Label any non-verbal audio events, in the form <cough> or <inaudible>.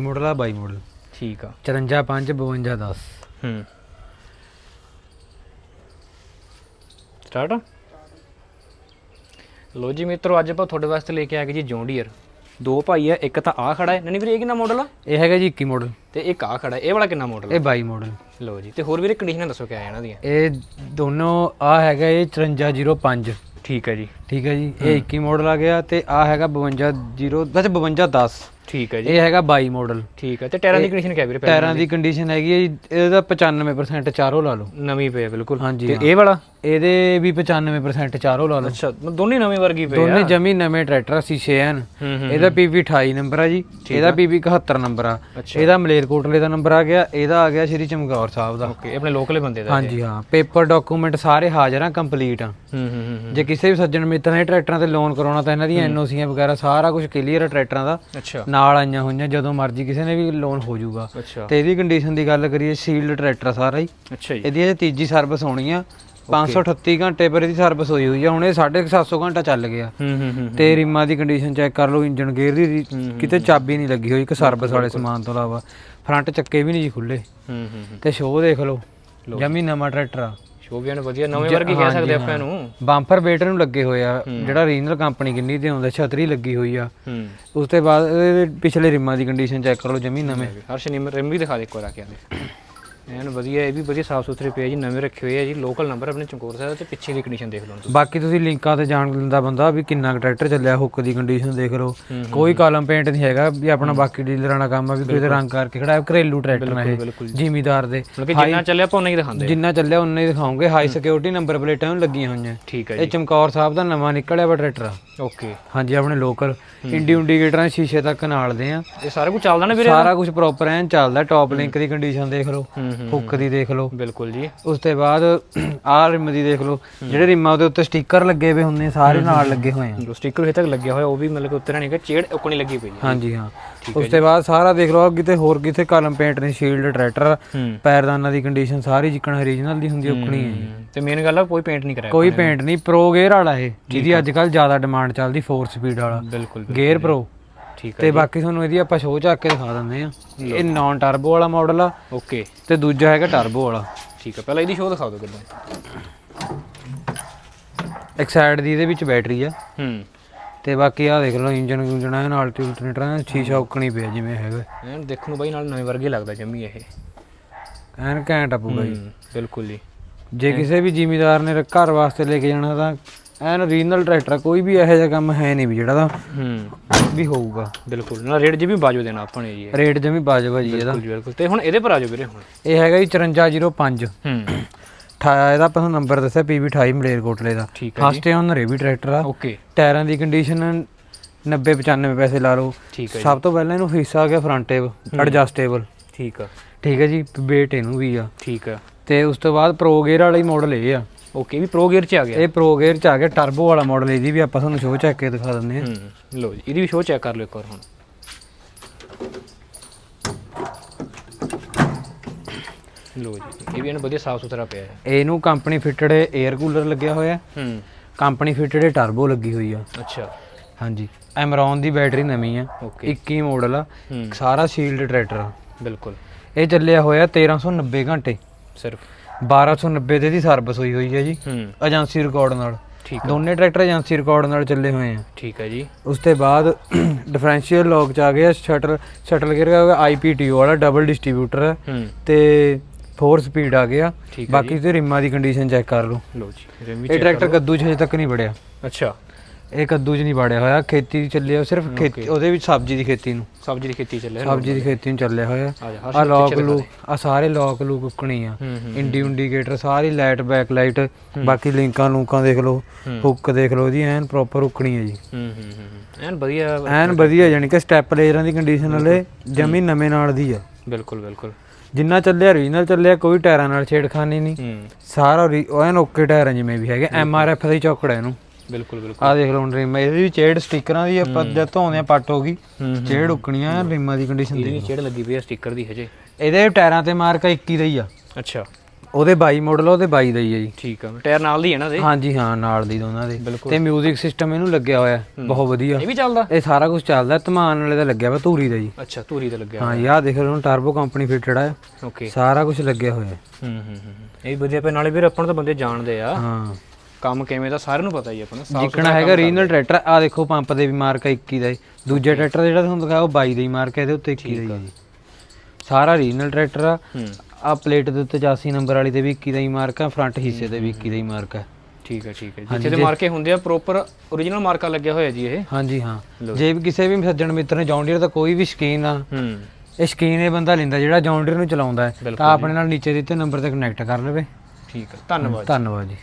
Model ਆ 22 model ਠੀਕ ਆ। 54 5 52 10 ਹੂੰ। ਸਟਾਰਟ ਲੋ ਜੀ ਮਿੱਤਰੋ ਅੱਜ ਆਪਾਂ ਤੁਹਾਡੇ ਵਾਸਤੇ ਲੈ ਕੇ ਆ ਗਏ ਜੀ ਜੌਂਡੀਅਰ। ਦੋ ਭਾਈ ਆ ਇੱਕ ਤਾਂ ਆ ਖੜਾ ਹੈ। ਨਹੀਂ ਵੀਰੇ ਇਹ ਕਿੰਨਾ ਮਾਡਲ ਆ? ਇਹ ਹੈਗਾ ਜੀ 21 ਮਾਡਲ ਤੇ ਇੱਕ ਆ ਖੜਾ ਹੈ। ਇਹ ਵਾਲਾ ਕਿੰਨਾ ਮਾਡਲ ਇਹ 22 ਮਾਡਲ ਲੋ ਜੀ ਤੇ ਹੋਰ ਵੀਰੇ ਕੰਡੀਸ਼ਨਾਂ ਦੱਸੋ ਕਿਆ ਆ ਇਹਨਾਂ ਦੀਆਂ? ਇਹ ਦੋਨੋਂ ਆ ਹੈਗਾ ਇਹ 5405 ਠੀਕ ਹੈ ਜੀ। ਠੀਕ ਹੈ ਜੀ ਇਹ 21 ਮਾਡਲ ਆ ਗਿਆ ਤੇ ਆ ਹੈਗਾ 52 ਅੱਛਾ 52 10 ਠੀਕ ਹੈ ਜੀ। ਇਹ ਹੈਗਾ 22 ਮਾਡਲ ਠੀਕ ਹੈ ਤੇ ਟਾਇਰਾਂ ਦੀ ਕੰਡੀਸ਼ਨ ਕਿਆ ਵੀਰੇ ਟਾਇਰਾਂ ਦੀ ਕੰਡੀਸ਼ਨ ਹੈਗੀ ਹੈ ਜੀ ਇਹਦਾ 95% ਚਾਰੋਂ ਲਾ ਲਓ। ਨਵੀਂ ਪਈ ਆ ਬਿਲਕੁਲ। ਹਾਂਜੀ ਤੇ ਹਾਂ। ਇਹ ਵਾਲਾ? ਇਹਦੇ ਵੀ 95% ਚਾਰੋਂ ਲਾ ਲਓ। ਅੱਛਾ ਮਤਲਬ ਦੋਨੇ ਨਵੇਂ ਵਰਗੀ ਪਏ ਦੋਨੇ ਆ। ਜਮੀ ਨਵੇਂ ਟਰੈਕਟਰ ਆ ਸ਼ੀਸ਼ੇ ਐਨ। ਹੂੰ ਹੂੰ ਇਹਦਾ ਪੀਵੀ 28 ਨੰਬਰ ਆ ਜੀ ਇਹਦਾ ਪੀਵੀ 71 ਨੰਬਰ ਆ। ਅੱਛਾ। ਇਹਦਾ ਮਲੇਰਕੋਟਲੇ ਦਾ ਨੰਬਰ ਆ ਗਿਆ ਇਹਦਾ ਆ ਗਿਆ ਸ਼੍ਰੀ ਚਮਕੌਰ ਸਾਹਿਬ ਦਾ। ਓਕੇ ਆਪਣੇ ਲੋਕਲ ਬੰਦੇ ਦਾ ਹਾਂਜੀ ਹਾਂ। ਪੇਪਰ ਡਾਕੂਮੈਂਟ ਸਾਰੇ ਹਾਜ਼ਰ ਆ ਕੰਪਲੀਟ ਆ। ਹੂੰ ਹੂੰ ਹੂੰ ਹੂੰ। ਜੇ ਕਿਸੇ ਵੀ ਸੱਜਣ ਮਿੱਤਰ ਨੇ ਟਰੈਕਟਰਾਂ ਤੇ ਲੋਨ ਕਰਾਉਣਾ ਤਾਂ ਇਹਨਾਂ ਦੀਆਂ ਐਨਓਸੀਆਂ ਵਗੈਰਾ ਸਾਰਾ ਕੁਝ ਕਲੀਅਰ ਆ ਟਰੈਕਟਰਾਂ ਦਾ। ਅੱਛਾ। ਨਾਲ ਆਈਆਂ ਹੋਈਆਂ ਜਦੋਂ ਮਰਜ਼ੀ ਕਿਸੇ ਨੇ ਵੀ ਲੋਨ ਹੋ ਜਾਊਗਾ। ਅੱਛਾ। ਤੇ ਇਹਦੀ ਕੰਡੀਸ਼ਨ ਦੀ ਗੱਲ ਕਰੀਏ ਸੀਲਡ ਟਰੈਕਟਰ ਸਾਰਾ ਹੀ। ਅੱਛਾ ਜੀ। ਇਹਦੀ ਇਹ ਤੀਜੀ ਸਰਵਿਸ ਹੋਣੀ ਆ। 538 ਘੰਟੇ ਪਰ ਇਹਦੀ ਸਰਵਿਸ ਹੋਈ ਹੋਈ ਆ। ਹੁਣ ਇਹ 750 ਘੰਟਾ ਚੱਲ ਗਿਆ। ਤੇ ਰਿਮਾਂ ਦੀ ਕੰਡੀਸ਼ਨ ਚੈੱਕ ਕਰ ਲਓ ਇੰਜਨ ਗੇਅਰ ਦੀ ਕਿਤੇ ਚਾਬੀ ਨਹੀਂ ਲੱਗੀ ਹੋਈ ਇੱਕ ਸਰਵਿਸ ਵਾਲੇ ਸਮਾਨ ਤੋਂ ਇਲਾਵਾ। ਫਰੰਟ ਚੱਕੇ ਵੀ ਨਹੀਂ ਜੀ ਖੁੱਲੇ ਤੇ ਸ਼ੋਅ ਦੇਖ ਲਓ। ਜਮੀ ਨਵਾਂ ਟਰੈਕਟਰ ਆ। ਸ਼ੋਭੀਆਂ ਨੇ ਵਧੀਆ। ਨਵੇਂ ਵਰਗੀ ਕਹਿ ਸਕਦੇ ਆਪਾਂ ਇਹਨੂੰ। ਬੰਪਰ ਬੇਟਰ ਨੂੰ ਲੱਗੇ ਹੋਏ ਆ। ਜਿਹੜਾ ਰੀਜਨਲ ਕੰਪਨੀ ਕਿੰਨੀ ਤੇ ਆਉਂਦਾ ਛਤਰੀ ਲੱਗੀ ਹੋਈ ਆ। ਉਸ ਤੋਂ ਬਾਅਦ ਪਿਛਲੇ ਰਿਮਾਂ ਦੀ ਕੰਡੀਸ਼ਨ ਚੈੱਕ ਕਰ ਲਓ ਜਮੀ ਨਵੇਂ। ਹਰਸ਼ ਨੇ ਰਿਮ ਵੀ ਦਿਖਾ ਦੇ ਇੱਕ ਵਾਰ ਆ ਕੇ ਆਦੇ ਐਨ ਵਧੀਆ ਇਹ ਵੀ ਵਧੀਆ ਸਾਫ਼ ਸੁਥਰੇ ਪਏ ਆ ਜੀ ਨਵੇਂ ਰੱਖੇ ਹੋਏ ਆ ਜੀ ਲੋਕਲ ਨੰਬਰ ਆਪਣੇ ਚਮਕੌਰ ਸਾਹਿਬ ਤੇ ਪਿੱਛੇ ਦੀ ਕੰਡੀਸ਼ਨ ਦੇਖ ਲਓ ਤੁਸੀਂ। ਬਾਕੀ ਤੁਸੀਂ ਲਿੰਕਾਂ ਤੇ ਜਾਣ ਲੈਂਦਾ ਬੰਦਾ ਵੀ ਕਿੰਨਾ ਕੁ ਟਰੈਕਟਰ ਚੱਲਿਆ ਹੁੱਕ ਦੀ ਕੰਡੀਸ਼ਨ ਦੇਖ ਲਓ। ਕੋਈ ਕਾਲਮ ਪੇਂਟ ਨਹੀਂ ਹੈਗਾ ਵੀ ਆਪਣਾ ਬਾਕੀ ਡੀਲਰਾਂ ਦਾ ਕੰਮ ਆ ਵੀ ਕੋਈ ਰੰਗ ਕਰਕੇ ਖੜਾ ਘਰੇਲੂ ਟਰੈਕਟਰ ਨੇ ਇਹ ਜ਼ਿਮੀਦਾਰ ਦੇ। ਜਿੰਨਾ ਚੱਲਿਆ ਆਪਾਂ ਉਨਾ ਹੀ ਦਿਖਾਉਂਦੇ ਜਿੰਨਾ ਚੱਲਿਆ ਉਨਾ ਹੀ ਦਿਖਾਉਂਗੇ। ਹਾਈ ਸਿਕਿਉਰਿਟੀ ਨੰਬਰ ਪਲੇਟਾਂ ਨੂੰ ਲੱਗੀਆਂ ਹੋਈਆਂ। ਠੀਕ ਹੈ ਇਹ ਚਮਕੌਰ ਸਾਹਿਬ ਦਾ ਨਵਾਂ ਨਿਕਲਿਆ ਵਾ ਟਰੈਕਟਰ ਆ ਓਕੇ। ਹਾਂਜੀ ਆਪਣੇ ਲੋਕਲ ਇੰਡੀ ਇੰਡੀਕੇਟਰਾਂ ਦੇ ਸ਼ੀਸ਼ੇ ਤੱਕ ਨਾਲ ਦੇ ਆ। ਇਹ ਸਾਰਾ ਕੁਝ ਚੱਲਦਾ ਨਾ ਵੀਰੇ? ਸਾਰਾ ਕੁਝ ਪ੍ਰੋਪਰ ਐਨ ਚੱਲਦਾ ਟੌਪ ਲਿੰਕ ਦੀ ਕੰਡੀਸ਼ਨ ਦੇਖ ਲਓ। ਹੁੱਕ ਦੀ ਦੇਖ ਲਓ। ਬਿਲਕੁਲ ਜੀ। ਉਸ ਤੋਂ ਬਾਅਦ ਆਹ ਰਿਮ ਦੀ ਦੇਖ ਲਓ। ਜਿਹੜੇ ਰਿਮਾਂ ਦੇ ਉੱਤੇ ਸਟicker ਲੱਗੇ ਹੋਏ ਹੁੰਦੇ ਸਾਰੇ ਨਾਲ ਲੱਗੇ ਹੋਏ ਆ। ਜੋ ਸਟicker ਹੇ ਤੱਕ ਲੱਗਿਆ ਹੋਇਆ ਉਹ ਵੀ ਮਤਲਬ ਕਿ ਉੱਤਰ ਨਹੀਂ ਹੈਗਾ ਚੇੜ ਉੱਕਣੀ ਲੱਗੀ ਪਈ ਹੈ। ਹਾਂਜੀ ਹਾਂ। ਉਸ ਤੋਂ ਬਾਅਦ ਸਾਰਾ ਦੇਖ ਲਓ ਕਿਤੇ ਹੋਰ ਕਿਤੇ ਕਲਮ ਪੇਂਟ ਨੇ ਸ਼ੀਲਡ ਟਰੈਕਟਰ ਪੈਰਦਾਨਾਂ ਦੀ ਕੰਡੀਸ਼ਨ ਸਾਰੀ ਜਿੱਕਣ ਓਰੀਜਨਲ ਦੀ ਹੁੰਦੀ ਔਕਣੀ ਹੈ। ਤੇ ਮੇਨ ਗੱਲ ਆ ਕੋਈ ਪੇਂਟ ਨਹੀਂ ਕਰਾਇਆ ਕੋਈ ਪੇਂਟ ਨਹੀਂ ਪ੍ਰੋ ਗੇਅਰ ਵਾਲਾ ਇਹ ਜਿਹਦੀ ਅੱਜ ਕੱਲ ਜ਼ਿਆਦਾ ਡਿਮਾਂਡ ਚੱਲਦੀ 4 ਸਪੀਡ ਵਾਲਾ। ਬਿਲਕੁਲ ਗੇਅਰ ਪ੍ਰੋ ਠੀਕ ਹੈ ਤੇ ਬਾਕੀ ਤੁਹਾਨੂੰ ਇਹਦੀ ਆਪਾਂ ਸ਼ੋਅ ਚੱਕ ਕੇ ਦਿਖਾ ਦਿੰਦੇ ਆ ਇਹ ਨਾਨ ਟਰਬੋ ਵਾਲਾ ਮਾਡਲ ਆ। ਓਕੇ। ਤੇ ਦੂਜਾ ਹੈਗਾ ਟਰਬੋ ਵਾਲਾ। ਠੀਕ ਹੈ ਪਹਿਲਾਂ ਇਹਦੀ ਸ਼ੋਅ ਦਿਖਾ ਦਿਓ ਕਿੱਦਾਂ। ਇੱਕ ਸਾਈਡ ਦੀ ਇਹਦੇ ਵਿੱਚ ਬੈਟਰੀ ਆ। ਹੂੰ। ਤੇ ਬਾਕੀ ਆ ਦੇਖ ਲਓ ਇੰਜਨ ਗੁੰਜਣਾ ਹੈ ਨਾਲ ਅਲਟਰਨੇਟਰ ਸ਼ੀਸ਼ਾ ਉੱਕਣੀ ਪਿਆ ਜਿਵੇਂ ਹੈਗਾ। ਐਨ ਦੇਖਣ ਨੂੰ ਬਾਈ ਨਾਲ ਨਵੇਂ ਵਰਗੇ ਲੱਗਦਾ ਜੰਮੀ ਇਹ। ਐਨ ਘੈਂਟ ਆ ਜੀ। ਹੂੰ, ਬਿਲਕੁਲ ਜੀ। ਜੇ ਕਿਸੇ ਵੀ ਜ਼ਿਮੀਦਾਰ ਨੇ ਘਰ ਵਾਸਤੇ ਲੈ ਕੇ ਜਾਣਾ ਤਾਂ ਐਨ ਓਰੀਜਨਲ ਟਰੈਕਟਰ ਕੋਈ ਵੀ ਇਹੋ ਜਿਹਾ ਕੰਮ ਹੈ ਨਹੀਂ ਵੀ ਜਿਹੜਾ ਦਾ ਹੂੰ। ਵੀ ਹੋਊਗਾ। ਬਿਲਕੁਲ ਨਾ ਰੇਟ ਜੀ ਵੀ ਬਾਜੋ ਦੇਣਾ ਆਪਾਂ ਨੇ ਜੀ। ਰੇਟ ਜਮੀ ਬਾਜਵਾ ਜੀ ਇਹਦਾ। ਬਿਲਕੁਲ ਤੇ ਹੁਣ ਇਹਦੇ ਪਰ ਆ ਜਾਓ ਵੀਰੇ ਹੁਣ। ਇਹ ਹੈਗਾ ਜੀ 5405 ਹੂੰ। ਇਹਦਾ ਆਪਾਂ ਤੁਹਾਨੂੰ ਨੰਬਰ ਦੱਸਿਆ PV 28 ਮਲੇਰਕੋਟਲੇ ਦਾ। ਹੈ ਫਸਟ ਓਨਰ ਇਹ ਵੀ ਟਰੈਕਟਰ ਆ। ਓਕੇ ਟਾਇਰਾਂ ਦੀ ਕੰਡੀਸ਼ਨ 90 95 ਪੈਸੇ ਲਾ ਲਓ। ਠੀਕ ਹੈ ਸਭ ਤੋਂ ਪਹਿਲਾਂ ਇਹਨੂੰ ਹਿੱਸਾ ਆ ਗਿਆ ਫਰੰਟ ਟੇਬ ਐਡਜਸਟੇਬਲ ਠੀਕ ਆ। ਠੀਕ ਹੈ ਜੀ ਵੇਟ ਇਹਨੂੰ ਵੀ ਆ। ਠੀਕ ਆ। ਤੇ ਉਸ ਤੋਂ ਬਾਅਦ ਪ੍ਰੋ ਗੇਅਰ ਵਾਲਾ ਹੀ ਮਾਡਲ ਇਹ ਆ। ਓਕੇ ਵੀ ਪ੍ਰੋ ਗੇਅਰ ਚ ਆ ਗਿਆ। ਇਹ ਪ੍ਰੋ ਗੇਅਰ ਚ ਆ ਗਿਆ ਟਰਬੋ ਵਾਲਾ ਮਾਡਲ ਇਹਦੀ ਵੀ ਆਪਾਂ ਤੁਹਾਨੂੰ ਸ਼ੋਅ ਚੱਕ ਕੇ ਦਿਖਾ ਦਿੰਦੇ ਹੂੰ। ਲਓ ਜੀ ਇਹਦੀ ਵੀ ਸ਼ੋਅ ਚੈੱਕ ਕਰ ਲਓ ਇੱਕ ਵਾਰ ਹੁਣ। ਲਓ ਜੀ ਇਹ ਵੀ ਇਹਨੂੰ ਵਧੀਆ ਸਾਫ਼ ਸੁਥਰਾ ਪਿਆ ਹੈ। ਇਹਨੂੰ ਕੰਪਨੀ ਫਿਟਡ 에ਅਰ ਕੂਲਰ ਲੱਗਿਆ ਹੋਇਆ ਹੂੰ। ਕੰਪਨੀ ਫਿਟਡ ਟਰਬੋ ਲੱਗੀ ਹੋਈ ਆ। ਅੱਛਾ। ਹਾਂਜੀ ਐਮਰੌਨ ਦੀ ਬੈਟਰੀ ਨਵੀਂ ਆ। ਓਕੇ 21 ਮਾਡਲ ਆ। ਸਾਰਾ ਸ਼ੀਲਡ ਟਰੈਕਟਰ ਆ। ਬਿਲਕੁਲ। ਇਹ ਚੱਲਿਆ ਹੋਇਆ 1390 ਘੰਟੇ। ਸਿਰਫ। 1290 ਦੇ ਦੀ ਸਰਵਿਸ ਹੋਈ ਹੋਈ ਹੈ ਜੀ ਹੂੰ। ਏਜੰਸੀ ਰਿਕਾਰਡ ਨਾਲ। ਠੀਕ ਦੋਨੇ ਟਰੈਕਟਰ ਏਜੰਸੀ ਰਿਕਾਰਡ ਨਾਲ ਚੱਲੇ ਹੋਏ ਆ। ਠੀਕ ਹੈ ਜੀ। ਉਸ ਤੋਂ ਬਾਅਦ <clears throat> ਡਿਫਰੈਂਸ਼ੀਅਲ ਲੌਕ ਚ ਆ ਗਿਆ ਸ਼ਟਲ ਸ਼ਟਲ ਗੇਅਰ ਆ ਗਿਆ ਆਈਪੀਟੀਓ ਵਾਲਾ ਡਬਲ ਡਿਸਟ੍ਰੀਬਿਊਟਰ ਹੈ। ਤੇ 4 ਸਪੀਡ ਆ ਗਿਆ। ਬਾਕੀ ਤੇ ਰਿਮਾਂ ਦੀ ਕੰਡੀਸ਼ਨ ਚੈੱਕ ਕਰ ਲਓ। ਲਓ ਜੀ ਇਹ ਟਰੈਕਟਰ ਕੱਦੂ 'ਚ ਹਜੇ ਤੱਕ ਨਹੀਂ ਵੜਿਆ। ਅੱਛਾ। ਇਹ ਕੱਦੂ 'ਚ ਨਹੀਂ ਵੜਿਆ ਹੋਇਆ ਖੇਤੀ ਚੱਲਿਆ ਸਿਰਫ ਖੇਤੀ ਉਹਦੇ ਵਿੱਚ ਸਬਜ਼ੀ ਦੀ ਖੇਤੀ ਨੂੰ। ਸਬਜ਼ੀ ਦੀ ਖੇਤੀ ਚੱਲੇ ਸਬਜ਼ੀ ਦੀ ਖੇਤੀ ਨੂੰ ਚੱਲਿਆ ਹੋਇਆ। ਆ ਲੌਕ ਲੂਕ ਆ ਸਾਰੇ ਲੌਕ ਲੂਕ ਉੱਕਣੀ ਆ। ਇੰਡੀ ਇੰਡੀਕੇਟਰ ਸਾਰੀ ਲਾਈਟ ਬੈਕ ਲਾਈਟ ਬਾਕੀ ਲਿੰਕਾਂ ਲੂਕਾਂ ਦੇਖ ਲਓ ਹੁੱਕ ਦੇਖ ਲਓ ਜੀ ਐਨ ਪ੍ਰੋਪਰ ਉੱਕਣੀ ਹੈ ਜੀ। ਹੂੰ ਹੂੰ ਹੂੰ ਐਨ ਵਧੀਆ ਐਨ ਵਧੀਆ ਯਾਨੀ ਕਿ ਸਟੈਪ ਲੇਅਰਾਂ ਦੀ ਕੰਡੀਸ਼ਨ ਵਾਲੇ ਜਮੀ ਨਵੇਂ ਨਾਲ ਦੀ ਆ। ਬਿਲਕੁਲ ਬਿਲਕੁਲ। ਜਿੰਨਾ ਚੱਲਿਆ ਓਰੀਜਨਲ ਚੱਲਿਆ ਕੋਈ ਟਾਇਰਾਂ ਨਾਲ ਛੇੜਖਾਨੀ ਨਹੀਂ। ਸਾਰਾ ਐਨ ਓਕੇ ਟਾਇਰ ਜਿਵੇਂ ਵੀ ਹੈਗੇ ਐਮ ਆਰ ਐਫ ਦਾ ਹੀ ਚੌਕੜਾ ਇਹਨੂੰ। ਬਿਲਕੁਲ ਬਿਲਕੁਲ। ਆ ਦੇਖ ਲਓ ਹੁਣ ਰਿਮ ਇਹਦੀ ਵੀ ਚੇੜ ਸਟickਰਾਂ ਦੀ ਆਪਾਂ ਜਦ ਧੋਉਂਦੇ ਆ ਪੱਟ ਹੋ ਗਈ। ਚੇੜ ਉੱਕਣੀਆਂ ਰਿਮਾਂ ਦੀ ਕੰਡੀਸ਼ਨ ਇਹਦੀ ਦੇ ਚੇੜ ਲੱਗੀ ਪਈ ਆ ਸਟicker ਦੀ ਹਜੇ। ਇਹਦੇ ਟਾਇਰਾਂ ਤੇ ਮਾਰਕਾ 21 ਦਾ ਹੀ ਆ। ਅੱਛਾ। ਉਹਦੇ 22 ਮਾਡਲ ਉਹਦੇ 22 ਦਾ ਹੀ ਹੈ ਜੀ। ਠੀਕ ਆ ਟਾਇਰ ਨਾਲ ਦੀ ਹੈ ਨਾ ਦੇ ਹਾਂਜੀ ਹਾਂ ਨਾਲ ਦੀ ਦੋਨਾਂ ਦੇ। ਤੇ 뮤직 ਸਿਸਟਮ ਇਹਨੂੰ ਲੱਗਿਆ ਹੋਇਆ ਬਹੁਤ ਵਧੀਆ। ਇਹ ਵੀ ਚੱਲਦਾ? ਇਹ ਸਾਰਾ ਕੁਝ ਚੱਲਦਾ ਧਮਾਨ ਵਾਲੇ ਦਾ ਲੱਗਿਆ ਵਾ ਧੂਰੀ ਦਾ ਜੀ। ਅੱਛਾ ਧੂਰੀ ਤੇ ਲੱਗਿਆ ਹਾਂ ਯਾਰ ਦੇਖ ਲਓ ਟਰਬੋ ਕੰਪਨੀ ਫਿਟਡ ਹੈ ਓਕੇ ਸਾਰਾ ਕੁਝ ਲੱਗਿਆ ਹੋਇਆ ਹੈ। ਹੂੰ ਹੂੰ ਇਹ ਵਧੀਆ ਪਏ ਨਾਲੇ ਵੀਰ ਆਪਾਂ ਨੂੰ ਤਾਂ ਬੰਦੇ ਜਾਣਦੇ ਆ। ਹਾਂ। ਕੰਮ ਕਿਵੇਂ ਦਾ ਸਾਰਿਆਂ ਨੂੰ ਪਤਾ ਹੀ ਆ ਆਪਾਂ ਨੂੰ ਸਾਫ਼ ਜਿੱਕਣਾ ਹੈਗਾ ਰੀਜਨਲ ਟਰੈਕਟਰ ਆ। ਦੇਖੋ ਪੰਪ ਦੇ ਵੀ ਮਾਰਕ ਹੈ 21 ਦਾ ਹੈ। ਦੂਜੇ ਟਰੈਕਟਰ ਜਿਹੜਾ ਤੁਹਾਨੂੰ ਦਿਖਾਇਆ ਉਹ 22 ਦਾ ਹੀ ਮਾਰਕ ਹੈ ਇਹਦੇ ਉੱਤੇ 21 ਦਾ ਹੀ ਸਾਰਾ ਰੀਜਨਲ ਟਰੈਕਟਰ ਆ। ਹੂੰ। ਆ ਪਲੇਟ ਦੇ ਉੱਤੇ 84 ਨੰਬਰ ਵਾਲੀ ਤੇ ਵੀ 21 ਦਾ ਹੀ ਮਾਰਕ ਫਰੰਟ ਹਿੱਸੇ ਤੇ ਵੀ 21 ਦਾ ਹੀ ਮਾਰਕ ਠੀਕ ਹੈ ਠੀਕ ਹੈ ਜਿੱਥੇ ਦੇ ਮਾਰਕੇ ਹੁੰਦੇ ਆ ਪ੍ਰੋਪਰ origignal ਮਾਰਕਾ ਲੱਗਿਆ ਹੋਇਆ ਜੀ ਇਹ। ਹਾਂਜੀ ਹਾਂ। ਜੇ ਵੀ ਕਿਸੇ ਵੀ ਸੱਜਣ ਮਿੱਤਰ ਨੇ ਜੌਂਡੀਅਰ ਦਾ ਕੋਈ ਵੀ ਸ਼ਕੀਨ ਆ ਹੂੰ। ਇਹ ਸ਼ਕੀਨ ਇਹ ਬੰਦਾ ਲੈਂਦਾ ਜਿਹੜਾ ਜੌਂਡੀਅਰ ਨੂੰ ਚਲਾਉਂਦਾ ਹੈ। ਤਾਂ ਆਪਣੇ ਨਾਲ ਨੀਚੇ ਦਿੱਤੇ ਨੰਬਰ ਤੇ ਕਨੈਕਟ ਕਰ ਲਵੇ। ਠੀਕ ਹੈ ਧੰਨਵਾਦ ਧੰਨਵਾਦ ਜੀ।